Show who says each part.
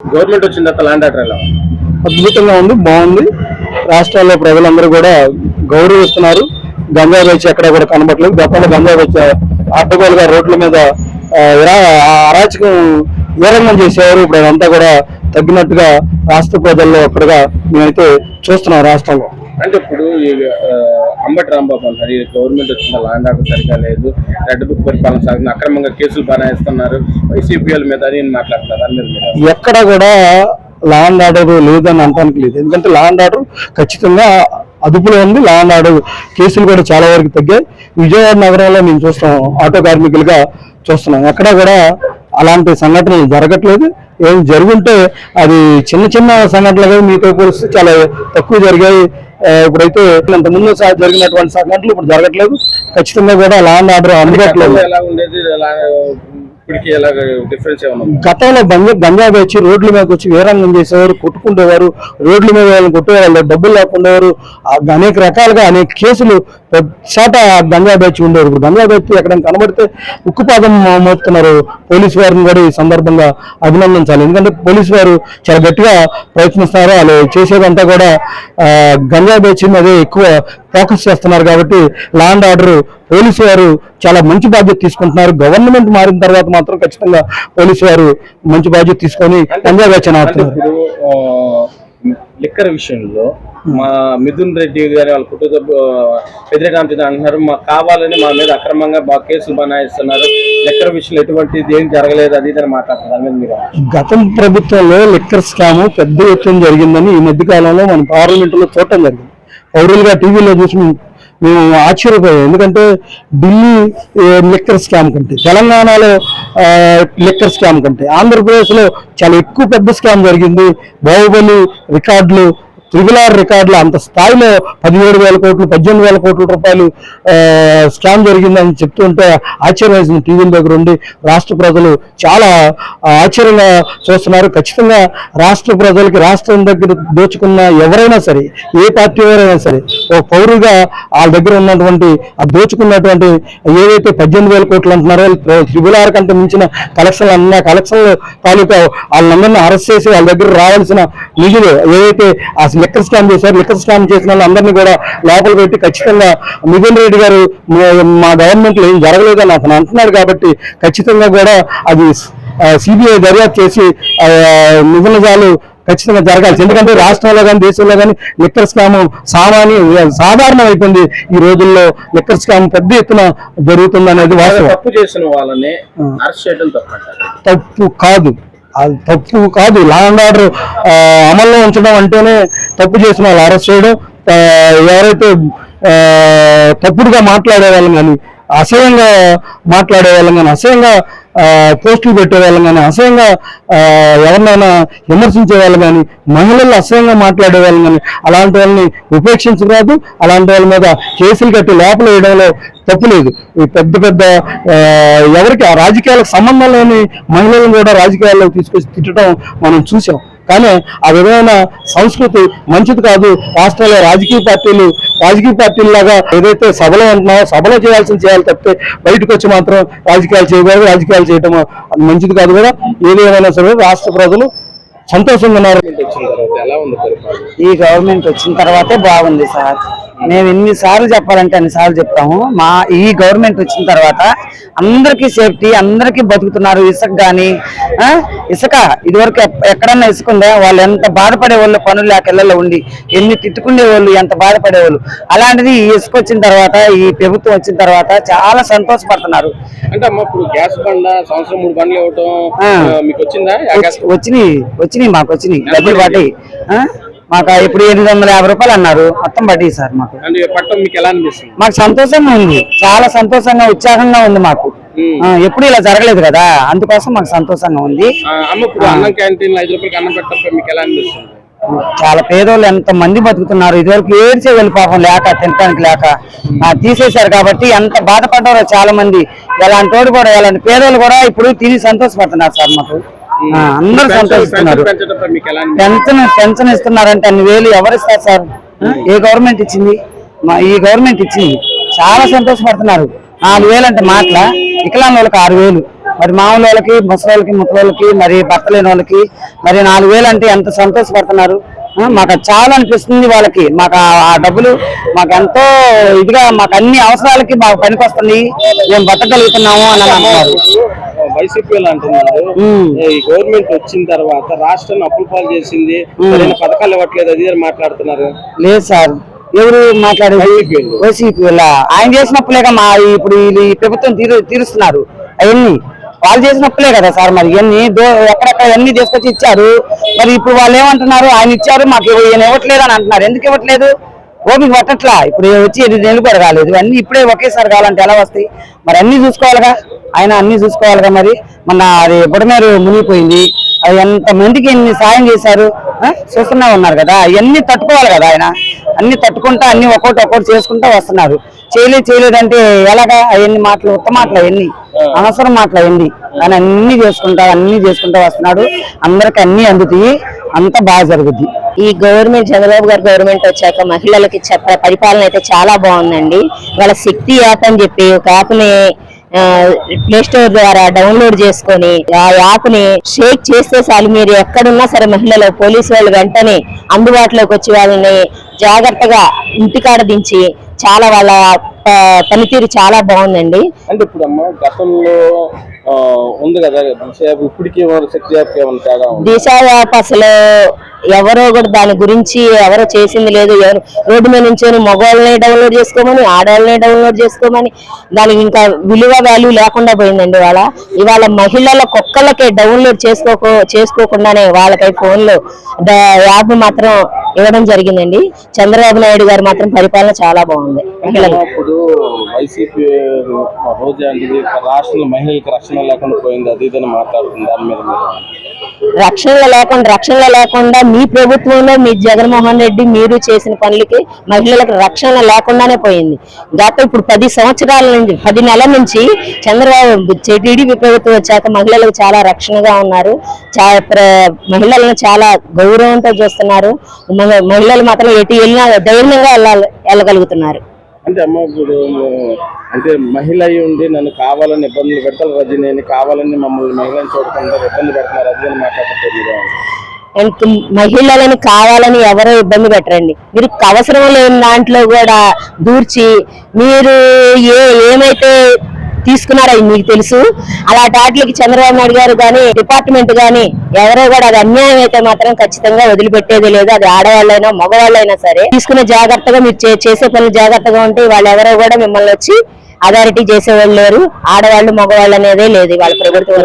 Speaker 1: Government వచ్చిన తర్వాత land order ఎలా?
Speaker 2: అద్భుతంగా ఉంది బాగుంది. రాష్ట్రాల్లో ప్రజలందరూ కూడా గౌరవిస్తున్నారు. గంగా వేచి ఎక్కడ కూడా కనబడలేదు. గతంలో గంగా వేచి అడ్డగోలుగా రోడ్ల మీద అరాచకం ఏరంగం చేసేవారు. ఇప్పుడు అదంతా కూడా తగ్గినట్టుగా రాష్ట్ర ప్రజల్లో ఒక్కడుగా మేమైతే చూస్తున్నాం రాష్ట్రంలో.
Speaker 1: అంటే ఇప్పుడు అంబటి రాంబాబు అన్నారు ఈ గవర్నమెంట్ వచ్చిన ల్యాండ్ ఆర్డర్ సరిగా లేదు. రెడ్ బుక్ పరిపాలన సాగుతుంది. అక్రమంగా కేసులు బనాయిస్తున్నారు. వైసీపీఎల్ మీద అని మాట్లాడుతున్నారు
Speaker 2: ఎక్కడ కూడా ల్యాండ్ ఆర్డర్ లేదని అనడానికి లేదు. ఎందుకంటే ల్యాండ్ ఆర్డర్ ఖచ్చితంగా అదుపులో ఉంది. ల్యాండ్ ఆర్డర్ కేసులు కూడా చాలా వరకు తగ్గాయి. విజయవాడ నగరంలో మేము చూస్తాం. ఆటో కార్మికులుగా చూస్తున్నాం. ఎక్కడ కూడా అలాంటి సంఘటనలు జరగట్లేదు. ఏం జరుగుంటే అది చిన్న చిన్న సంఘటనలుగా మీతో పోలిస్తే చాలా తక్కువ జరిగాయి. ఇప్పుడైతే ఇంత ముందు జరిగినటువంటి సంఘటనలు ఇప్పుడు జరగట్లేదు. ఖచ్చితంగా కూడా లా ఆర్డర్ అందుబాటులో
Speaker 1: డిఫరెన్స్ ఏమన్నా
Speaker 2: గతంలో గంజా గంజా వచ్చి రోడ్ల మీదకి వచ్చి వీరంగం చేసేవారు కొట్టుకుంటేవారు రోడ్ల మీద వాళ్ళని కొట్టేవాళ్ళు డబ్బులు లేకుండేవారు అనేక రకాలుగా అనేక కేసులు శాత గంజా బ్యాచ్ ఉండేవారు. ఇప్పుడు గంజా బ్యాచ్ ఎక్కడ కనబడితే ఉక్కుపాదం మోపుతున్నారు. పోలీసు వారిని కూడా ఈ సందర్భంగా అభినందించాలి. ఎందుకంటే పోలీసు వారు చాలా గట్టిగా ప్రయత్నిస్తున్నారు. వాళ్ళు చేసేదంతా కూడా గంజా బ్యాచ్ మీద ఎక్కువ ఫోకస్ చేస్తున్నారు కాబట్టి లా అండ్ ఆర్డర్ పోలీసు వారు చాలా మంచి బాధ్యత తీసుకుంటున్నారు. గవర్నమెంట్ మారిన తర్వాత మాత్రం ఖచ్చితంగా పోలీసు వారు మంచి బాధ్యత తీసుకొని ఆడుతున్నారు
Speaker 1: ఇప్పుడు లిక్కర్ విషయంలో మా మిథున్ రెడ్డి గారి వాళ్ళ కుటుంబ పెద్దిరెడ్డి అంటున్నారు మాకు కావాలని మా మీద అక్రమంగా మా కేసులు బనాయిస్తున్నారు. లిక్కర్ విషయంలో ఎటువంటి ఏం జరగలేదు అది ఇది అని మాట్లాడుతున్నారు. మీరు
Speaker 2: గతం ప్రభుత్వంలో లిక్కర్ స్కామ్ పెద్ద ఎత్తున జరిగిందని ఈ మధ్య కాలంలో మన పార్లమెంట్లో చూడటం జరిగింది. పౌరులుగా టీవీలో చూసి మేము- ఆశ్చర్యపోయాం. ఎందుకంటే ఢిల్లీ లిక్కర్ స్కామ్ కంటే తెలంగాణలో లిక్కర్ స్కామ్ కంటే ఆంధ్రప్రదేశ్లో చాలా ఎక్కువ పెద్ద స్కామ్ జరిగింది. బాహుబలి రికార్డులు త్రిబుల్ ఆర్ రికార్డులు అంత స్థాయిలో పదిహేడు వేల కోట్లు పద్దెనిమిది వేల కోట్ల రూపాయలు స్కామ్ జరిగిందని చెప్తుంటే ఆశ్చర్యం వేసింది టీవీల దగ్గర ఉండి రాష్ట్ర ప్రజలు చాలా ఆశ్చర్యంగా చూస్తున్నారు. ఖచ్చితంగా రాష్ట్ర ప్రజలకి రాష్ట్రం దగ్గర దోచుకున్న ఎవరైనా సరే ఏ పార్టీ ఎవరైనా సరే ఒక పౌరుగా వాళ్ళ దగ్గర ఉన్నటువంటి ఆ దోచుకున్నటువంటి ఏదైతే పద్దెనిమిది వేల కోట్లు అంటున్నారో త్రిబుల్ ఆర్ కంటే మించిన కలెక్షన్లు అన్న కలెక్షన్లు తాలూకా వాళ్ళందరినీ అరెస్ట్ చేసి వాళ్ళ దగ్గర రావాల్సిన నిధులు ఏదైతే ఆ లిక్కర్ స్కామ్ చేశారు. లిక్కర్ స్కామ్ చేసిన వాళ్ళందరినీ కూడా లోపల పెట్టి ఖచ్చితంగా మిథున్ రెడ్డి గారు మా- మా గవర్నమెంట్లో ఏం జరగలేదని అతను అంటున్నాడు కాబట్టి ఖచ్చితంగా కూడా అది సిబిఐ దర్యాప్తు చేసి నిజాలు ఖచ్చితంగా జరగాల్సి ఎందుకంటే రాష్ట్రంలో కానీ దేశంలో కానీ లిక్కర్ స్కామ్ సామాన్య సాధారణం అయిపోయింది ఈ రోజుల్లో. లిక్కర్ స్కామ్ పెద్ద ఎత్తున జరుగుతుంది అనేది
Speaker 1: తప్పు చేసిన వాళ్ళని తప్పు
Speaker 2: కాదు. అది తప్పు కాదు. లా అండ్ ఆర్డర్ అమల్లో ఉంచడం అంటేనే తప్పు చేసిన వాళ్ళు అరెస్ట్ చేయడం ఎవరైతే తప్పుడుగా మాట్లాడే వాళ్ళం కానీ అసహ్యంగా మాట్లాడే వాళ్ళం కానీ అసహ్యంగా పోస్టులు పెట్టే వాళ్ళం కానీ అసహ్యంగా ఎవరినైనా విమర్శించే వాళ్ళు కానీ మహిళలు అసహ్యంగా మాట్లాడే వాళ్ళం కానీ అలాంటి వాళ్ళని ఉపేక్షించరాదు. అలాంటి వాళ్ళ మీద కేసులు కట్టి లోపల వేయడంలో తప్పు లేదు. ఈ పెద్ద పెద్ద ఎవరికి ఆ రాజకీయాలకు సంబంధం లేని మహిళలను కూడా రాజకీయాల్లో తీసుకొచ్చి తిట్టడం మనం చూసాం. కానీ ఆ విధమైన సంస్కృతి మంచిది కాదు. రాష్ట్రంలో రాజకీయ పార్టీలు రాజకీయ పార్టీలాగా ఏదైతే సభలో ఉంటున్నారో సభలో చేయాల్సింది చేయాలి తప్పితే బయటకు వచ్చి మాత్రం రాజకీయాలు చేయకూడదు రాజకీయాలు చేయడం అది మంచిది కాదు కూడా. ఏది ఏమైనా సరే రాష్ట్ర ప్రజలు సంతోషంగా ఉన్నారు.
Speaker 1: వచ్చిన తర్వాత ఎలా ఉంది పరిపాలన?
Speaker 3: ఈ గవర్నమెంట్ వచ్చిన తర్వాతే బాగుంది సార్. మేము ఎన్ని సార్లు చెప్పాలంటే అన్ని సార్లు చెప్తాము. మా ఈ గవర్నమెంట్ వచ్చిన తర్వాత అందరికీ సేఫ్టీ అందరికీ బతుకుతున్నారు. ఇసుక కానీ ఇసుక ఇదివరకు ఎక్కడన్నా ఇసుక ఉందా? వాళ్ళు ఎంత బాధపడే వాళ్ళు పనులు లేక ఇళ్ళలో ఉండి ఎన్ని తిట్టుకునే వాళ్ళు ఎంత బాధపడే వాళ్ళు అలాంటిది ఈ ఇసుక వచ్చిన తర్వాత ఈ ప్రభుత్వం వచ్చిన తర్వాత చాలా సంతోషపడుతున్నారు.
Speaker 1: అంటే అమ్మ ఇప్పుడు గ్యాస్ బండ సంవత్సరం మూడు బండ్లు ఇవ్వటం
Speaker 3: ఆ.
Speaker 1: ఆ, మీకు వచ్చిందా? ఆ
Speaker 3: వచ్చినాయి వచ్చినాయి మాకు వచ్చినాయి. డబ్బులు పడ్డాయి. ఆ? మాకు ఇప్పుడు ఎనిమిది వందల యాభై రూపాయలు అన్నారు. మొత్తం పడ్డాయి సార్ మాకు.
Speaker 1: మీకు ఎలా అనిపిస్తుంది?
Speaker 3: మాకు సంతోషంగా ఉంది. చాలా సంతోషంగా ఉత్సాహంగా ఉంది మాకు. ఎప్పుడు ఇలా జరగలేదు కదా? అందుకోసం మాకు సంతోషంగా ఉంది. చాలా పేదోళ్ళు ఎంత మంది బతుకుతున్నారు. ఇదివరకు ఏడ్చే వెళ్ళి పాపం లేక తినడానికి లేక. తీసేశారు కాబట్టి ఎంత బాధపడ్డారో చాలా మంది ఎలాంటి వాడు కూడా ఎలాంటి పేదోళ్ళు కూడా ఇప్పుడు తిని సంతోషపడుతున్నారు సార్ మాకు. అందరూ సంతోషిస్తున్నారు.
Speaker 1: పెన్షన్
Speaker 3: పెన్షన్ ఇస్తున్నారంటే అన్ని వేలు ఎవరిస్తారు సార్? ఏ గవర్నమెంట్ ఇచ్చింది? మా ఈ గవర్నమెంట్ ఇచ్చింది. చాలా సంతోషపడుతున్నారు. నాలుగు వేలు అంటే మాటల? వికలాంగులకు ఆరు వేలు. మరి మామూలు వాళ్ళకి ముసలి వాళ్ళకి ముసలి మరి భర్త లేని వాళ్ళకి మరి నాలుగు వేలు అంటే ఎంత సంతోషపడుతున్నారు? మాకు చాలా అనిపిస్తుంది వాళ్ళకి. మాకు ఆ- డబ్బులు మాకు ఎంతో ఇదిగా మాకు అన్ని అవసరాలకి మాకు పనికొస్తుంది. మేము బతకగలుగుతున్నాము అని అంటున్నారు
Speaker 1: వైసీపీ అంటున్నారు. ఈ గవర్నమెంట్ వచ్చిన తర్వాత రాష్ట్రాన్ని అప్పుల పాలు చేసింది పథకాలు ఇవ్వట్లేదు అది మాట్లాడుతున్నారు.
Speaker 3: లేదు సార్. ఎవరు మాట్లాడేది?
Speaker 1: వైసీపీ
Speaker 3: ఆయన చేసినప్పులేగా మా ఇప్పుడు ఈ ప్రభుత్వం తీరు తీరుస్తున్నారు. అవన్నీ. వాళ్ళు చేసినప్పులే కదా సార్ మరి. ఇవన్నీ ఎక్కడెక్కడ అన్ని తీసుకొచ్చి ఇచ్చారు. మరి ఇప్పుడు వాళ్ళు ఏమంటున్నారు? ఆయన ఇచ్చారు మాకు ఈయన ఇవ్వట్లేదు అని అంటున్నారు. ఎందుకు ఇవ్వట్లేదు? ఓపిక పట్టట్లా? ఇప్పుడు వచ్చి ఇది నెలలు కూడా కాలేదు. అన్ని ఇప్పుడే ఒకేసారి కావాలంటే ఎలా వస్తాయి? మరి అన్ని చూసుకోవాలిగా? ఆయన అన్ని చూసుకోవాలిగా మరి? మొన్న అది బుడమేరు మునిగిపోయింది. అది ఎంత మందికి ఎన్ని సాయం చేశారు? ఆ? చూస్తూనే ఉన్నారు కదా. అవన్నీ తట్టుకోవాలి కదా ఆయన. అన్ని తట్టుకుంటా అన్ని ఒక్కొక్కటి ఒక్కొక్కటి చేసుకుంటా వస్తున్నారు. చేయలేదు చేయలేదంటే ఎలాగా? అవన్నీ మాటలు ఉత్త మాటలు అవన్నీ. అనవసరం మాటలు అవన్నీ. ఆయన అన్ని చేసుకుంటా అన్ని చేసుకుంటా వస్తున్నాడు. అందరికి అన్ని అందుతాయి. అంతా బాగా జరుగుద్ది.
Speaker 4: ఈ గవర్నమెంట్ చంద్రబాబు గారు గవర్నమెంట్ వచ్చాక మహిళలకి చెప్ప పరిపాలన అయితే చాలా బాగుందండి. వాళ్ళ శక్తి యాప్ అని చెప్పి ఒక యాప్ని ప్లే స్టోర్ ద్వారా డౌన్లోడ్ చేసుకొని ఆ యాప్ని షేక్ చేస్తే చాలు. మీరు ఎక్కడున్నా సరే మహిళలు పోలీసు వాళ్ళు వెంటనే అందుబాటులోకి వచ్చి వాళ్ళని జాగ్రత్తగా ఇంటికాడ దించి చాలా వాళ్ళ పనితీరు చాలా బాగుందండి.
Speaker 1: అంటే ఇప్పుడు అమ్మ గతంలో ఉంది కదా దిశ యాప్ ఇప్పటికి
Speaker 4: దిశ యాప్ అసలు ఎవరో కూడా దాని గురించి ఎవరో చేసింది లేదు ఎవరు రోడ్డు మీద నుంచి మగవాళ్ళని డౌన్లోడ్ చేసుకోమని ఆడవాళ్ళని డౌన్లోడ్ చేసుకోమని దానికి ఇంకా విలువ వాల్యూ లేకుండా పోయిందండి ఇవాళ. ఇవాళ మహిళల కుక్కలకే డౌన్లోడ్ చేసుకోకో చేసుకోకుండానే వాళ్ళకై ఫోన్లో యాప్ మాత్రం ఇవ్వడం జరిగిందండి. చంద్రబాబు నాయుడు గారు మాత్రం పరిపాలన చాలా బాగుంది.
Speaker 1: ఇప్పుడు వైసీపీ రోజా రాష్ట్రంలో మహిళలకు రక్షణ లేకుండా పోయింది అది ఇదని మాట్లాడుతుంది దాని మీద
Speaker 4: రక్షణ లేకుండా రక్షణ లేకుండా మీ ప్రభుత్వంలో మీ జగన్మోహన్ రెడ్డి మీరు చేసిన పనులకి మహిళలకు రక్షణ లేకుండానే పోయింది. గత ఇప్పుడు పది సంవత్సరాల నుంచి పది నెలల నుంచి చంద్రబాబు టీడీపీ ప్రభుత్వం వచ్చాక మహిళలకు చాలా రక్షణగా ఉన్నారు. మహిళలను చాలా గౌరవంతో చూస్తున్నారు. మహిళలు మాత్రం ఎటు వెళ్ళినా ధైర్యంగా వెళ్ళాలి వెళ్ళగలుగుతున్నారు.
Speaker 1: అంటే అమ్మ ఇప్పుడు అంటే మహిళ అయి ఉండి నన్ను కావాలని ఇబ్బందులు పెడతారు రజనీని కావాలని మమ్మల్ని మహిళని చూడకుండా ఇబ్బంది పెడుతున్నారు అది అని మాట్లాడుతుంటే మీరు
Speaker 4: మహిళలను కావాలని ఎవరో ఇబ్బంది పెట్టరండి. మీరు అవసరం లేని దాంట్లో కూడా దూర్చి మీరు ఏ ఏమైతే తీసుకున్నారో మీకు తెలుసు? అలాంటి వాటికి చంద్రబాబు నాయుడు గారు కానీ డిపార్ట్మెంట్ కానీ ఎవరో కూడా అది అన్యాయం అయితే మాత్రం ఖచ్చితంగా వదిలిపెట్టేది లేదు. అది ఆడవాళ్ళైనా మగవాళ్ళైనా సరే. తీసుకునే జాగ్రత్తగా మీరు చేసే పనులు జాగ్రత్తగా ఉంటే వాళ్ళు ఎవరో కూడా మిమ్మల్ని వచ్చి అథారిటీ చేసేవాళ్ళు లేరు. ఆడవాళ్ళు మగవాళ్ళు అనేదే లేదు వాళ్ళ ప్రభుత్వం.